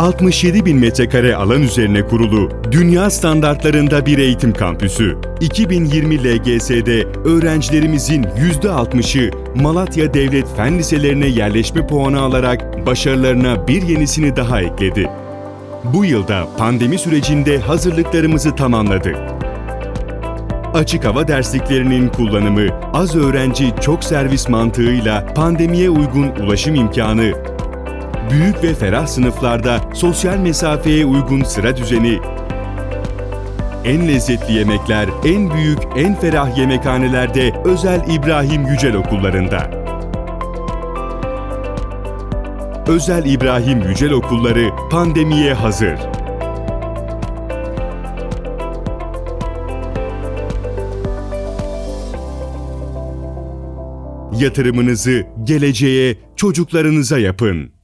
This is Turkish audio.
67 bin metrekare alan üzerine kurulu, dünya standartlarında bir eğitim kampüsü. 2020 LGS'de öğrencilerimizin %60'ı Malatya Devlet Fen Liselerine yerleşme puanı alarak başarılarına bir yenisini daha ekledi. Bu yılda pandemi sürecinde hazırlıklarımızı tamamladık. Açık hava dersliklerinin kullanımı, az öğrenci çok servis mantığıyla pandemiye uygun ulaşım imkanı, büyük ve ferah sınıflarda sosyal mesafeye uygun sıra düzeni, en lezzetli yemekler, en büyük, en ferah yemekhanelerde özel İbrahim Yücel okullarında. Özel İbrahim Yücel okulları pandemiye hazır. Yatırımınızı geleceğe, çocuklarınıza yapın.